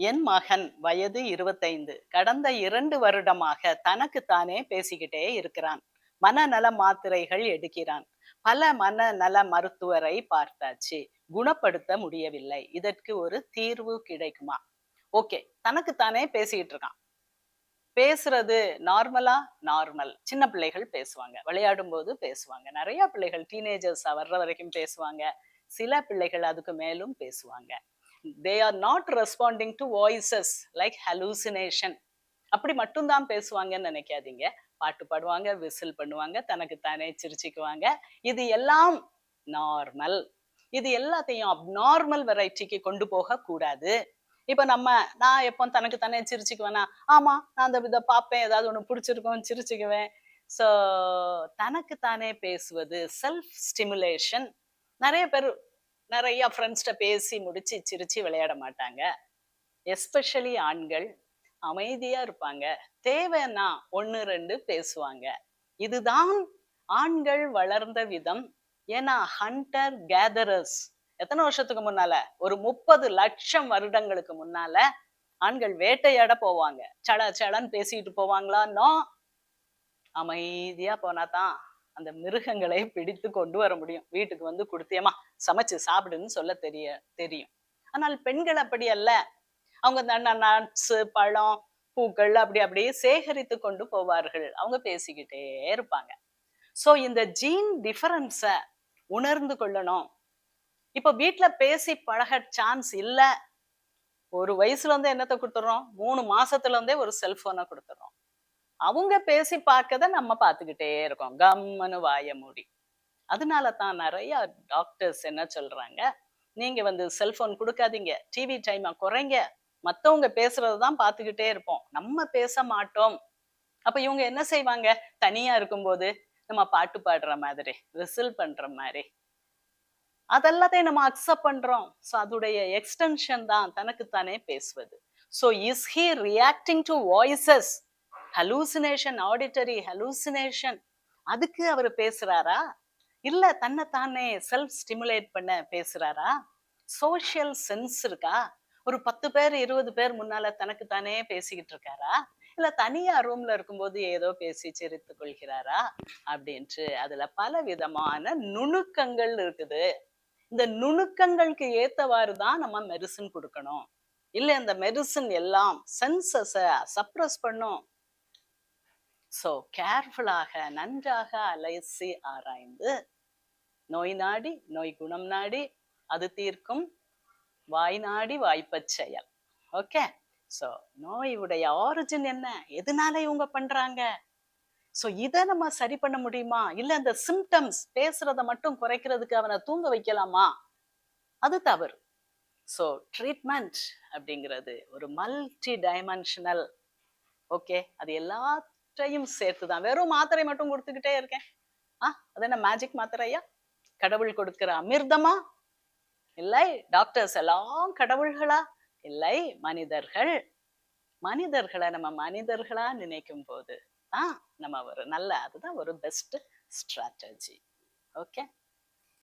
என் மகன் வயது இருபத்தைந்து. கடந்த இரண்டு வருடமாக தனக்குத்தானே பேசிக்கிட்டே இருக்கிறான். மனநல மாத்திரைகள் எடுக்கிறான். பல மனநல மருத்துவரை பார்த்தாச்சு. குணப்படுத்த முடியவில்லை. இதற்கு ஒரு தீர்வு கிடைக்குமா? ஓகே. தனக்குத்தானே பேசிக்கிட்டு இருக்கான். பேசுறது நார்மலா? நார்மல். சின்ன பிள்ளைகள் பேசுவாங்க. விளையாடும் போது பேசுவாங்க. நிறைய பிள்ளைகள் டீனேஜர்ஸ் வர்ற வரைக்கும் பேசுவாங்க. சில பிள்ளைகள் அதுக்கு மேலும் பேசுவாங்க. They are not responding to voices like hallucination அப்படி மட்டும்தான் பேசுவாங்கன்னு நினைக்காதீங்க. பாட்டு பாடுவாங்க விசில் பண்ணுவாங்க தனக்கு தானே சிரிச்சுக்குவாங்க. இது எல்லாம் நார்மல் இது எல்லாத்தையும் அப்நார்மல் வெரைட்டிக்கு கொண்டு போக கூடாது. இப்ப நம்ம நான் எப்போ தனக்கு தானே சிரிச்சுக்குவேனா? ஆமா நான் அந்த இதை பார்ப்பேன் ஏதாவது ஒன்று பிடிச்சிருக்கோம் சிரிச்சுக்குவேன். ஸோ தனக்கு தானே பேசுவது செல்ஃப் ஸ்டிமுலேஷன் நிறைய பேர் நிறைய ஃப்ரெண்ட்ஸ்கிட்ட பேசி முடிச்சு சிரிச்சு விளையாட மாட்டாங்க. எஸ்பெஷலி ஆண்கள் அமைதியா இருப்பாங்க. தேவைன்னா ஒன்று ரெண்டு பேசுவாங்க. இதுதான் ஆண்கள் வளர்ந்த விதம். ஏன்னா ஹண்டர் கேதரர்ஸ் எத்தனை வருஷத்துக்கு முன்னால? ஒரு முப்பது லட்சம் வருடங்களுக்கு முன்னால ஆண்கள் வேட்டையாட போவாங்க. சட சடன்னு பேசிட்டு போவாங்களான்னோ அமைதியா போனாதான் அந்த மிருகங்களை பிடித்து கொண்டு வர முடியும். வீட்டுக்கு வந்து கொடுத்தியமா சமைச்சு சாப்பிடுன்னு சொல்ல தெரிய தெரியும். ஆனால் பெண்கள் அப்படி அல்ல. அவங்க நட்ஸ் பழம் பூக்கள் அப்படி அப்படியே சேகரித்து கொண்டு போவார்கள். அவங்க பேசிக்கிட்டே இருப்பாங்க. ஸோ இந்த ஜீன் டிஃபரன்ஸை உணர்ந்து கொள்ளணும். இப்போ வீட்டில் பேசி பழக சான்ஸ் இல்ல. ஒரு வயசுல இருந்தே என்னத்தை கொடுத்துட்றோம்? மூணு மாசத்துல இருந்தே ஒரு செல்போனை கொடுத்துட்றோம். அவங்க பேசி பார்க்கத நம்ம பார்த்துக்கிட்டே இருக்கோம். கம்மனு வாய மூடி. அதனால தான் நிறைய டாக்டர்ஸ் என்ன சொல்றாங்க? நீங்க வந்து செல்போன் கொடுக்காதீங்க. டிவி டைமை குறைங்க. மத்தவங்க பேசுறது தான் பார்த்துக்கிட்டே இருப்போம். நம்ம பேச மாட்டோம். அப்ப இவங்க என்ன செய்வாங்க? தனியா இருக்கும்போது நம்ம பாட்டு பாடுற மாதிரி ரிசல் பண்ற மாதிரி. அதெல்லாத்தையும் நம்ம அக்செப்ட் பண்றோம். ஸோ அதோடைய எக்ஸ்டென்ஷன் தான் தனக்குத்தானே பேசுவது. So is he reacting to voices hallucination auditory hallucination அதுக்கு அவர் பேசுறாரா? இல்ல தன்னைத்தானே செல்ஃப் ஸ்டிமுலேட் பண்ண பேசுறாரா? சோஷியல் சென்ஸ் இருக்கா? ஒரு பத்து பேர் இருபது பேர் முன்னால தனக்கு தானே பேசிக்கிட்டு இருக்காரா? இல்ல தனியா ரூம்ல இருக்கும்போது ஏதோ பேசி சிரித்து கொள்கிறாரா? அப்படின்ட்டு அதுல பல விதமான நுணுக்கங்கள் இருக்குது. இந்த நுணுக்கங்களுக்கு ஏத்தவாறு தான் நம்ம மெடிசன் கொடுக்கணும். இல்ல இந்த மெடிசன் எல்லாம் சென்சஸ சப்ரஸ் பண்ணும். ஸோ கேர்ஃபுல்லாக நன்றாக அலைசி ஆராய்ந்து நோய் நாடி நோய் குணம் நாடி அது தீர்க்கும். வாய் நாடி வாய்ப்பச் செயல். ஓகே ஸோ நோயுடைய ஆரிஜின் என்ன? எதனால இவங்க பண்றாங்க? ஸோ இதை நம்ம சரி பண்ண முடியுமா? இல்லை அந்த சிம்டம்ஸ் பேசுறத மட்டும் குறைக்கிறதுக்கு அவனை தூங்க வைக்கலாமா? அது தவறு. ஸோ ட்ரீட்மெண்ட் அப்படிங்கிறது ஒரு மல்டி டைமென்ஷனல் ஓகே அது எல்லாத்தையும் சேர்த்து தான் வெறும் மாத்திரை மட்டும் கொடுத்துக்கிட்டே இருக்கேன். ஆ அது என்ன மேஜிக் மாத்திரையா? கடவுள் கொடுக்கிற அமிர்தமா? இல்லை டாக்டர்ஸ் எல்லாம் கடவுள்களா? இல்லை மனிதர்கள். மனிதர்களை நம்ம மனிதர்களா நினைக்கும் போது தான் நம்ம ஒரு நல்ல அதுதான் ஒரு பெஸ்ட் ஸ்ட்ராட்டஜி ஓகே